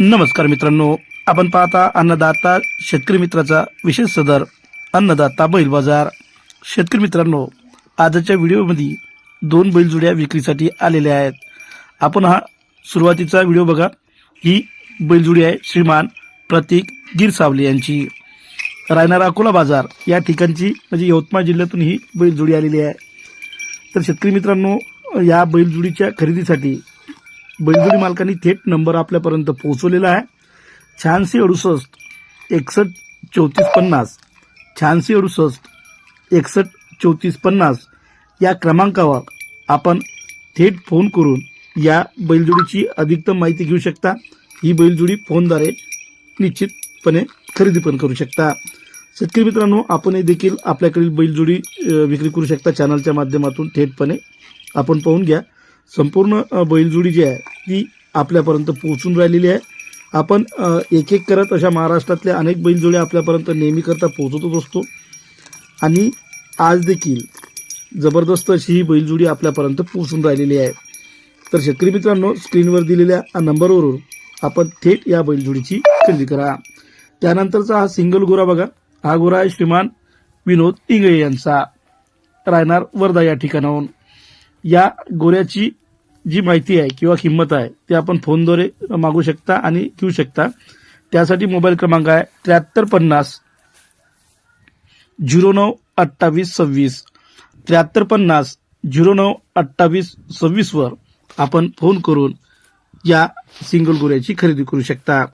नमस्कार मित्रांनो. आपण पाहता अन्नदाता शेतकरी मित्राचा विशेष सदर अन्नदाता बैल बाजार. शेतकरी मित्रांनो आजच्या व्हिडिओमध्ये दोन बैलजोड्या विक्रीसाठी आलेल्या आहेत. आपण हा सुरुवातीचा व्हिडिओ बघा. ही बैलजोडी आहे श्रीमान प्रतीक गिरसावले यांची. रायनार अकोला बाजार. या ठिकाणची म्हणजे यवतमाळ जिल्ह्यातून ही बैलजोडी आलेली आहे. तर शेतकरी मित्रांनो या बैलजोडीच्या खरेदीसाठी बैलजोडी मालकांनी थेट नंबर आपल्यापर्यंत पोहोचवलेला आहे. शहाऐंशी अडुसष्ट एकसष्ट चौतीस पन्नास. शहाऐंशी अडुसष्ट एकसष्ट चौतीस पन्नास या क्रमांकावर आपण थेट फोन करून या बैलजोडीची अधिकतम माहिती घेऊ शकता. ही बैलजोडी फोनद्वारे निश्चितपणे खरेदी पण करू शकता. शेतकरी मित्रांनो आपणही देखील आपल्याकडील बैलजोडी विक्री करू शकता. चॅनलच्या माध्यमातून थेटपणे आपण पाहून घ्या. संपूर्ण बैलजोडी जी आहे ती आपल्यापर्यंत पोहोचून राहिलेली आहे. आपण एक एक करत अशा महाराष्ट्रातल्या अनेक बैलजोड्या आपल्यापर्यंत नेहमीकरता पोहोचतच असतो. आणि आज देखील जबरदस्त अशी ही बैलजोडी आपल्यापर्यंत पोहोचून राहिलेली आहे. तर शेतकरी मित्रांनो स्क्रीनवर दिलेल्या नंबरवरून आपण थेट या बैलजोडीची खरेदी करा. त्यानंतरचा हा सिंगल गोरा बघा. हा गोरा आहे श्रीमान विनोद इंगळे यांचा. राहणार वर्धा या ठिकाणाहून. या गोऱ्याची जी माहिती आहे किंवा किंमत आहे ती आपण फोनद्वारे मागू शकता आणि घेऊ शकता. त्यासाठी मोबाईल क्रमांक आहे त्र्याहत्तर पन्नास झिरो नऊ अठ्ठावीस सव्वीस. त्र्याहत्तर पन्नास झिरो नऊ अठ्ठावीस सव्वीसवर आपण फोन करून या सिंगल गोऱ्याची खरेदी करू शकता.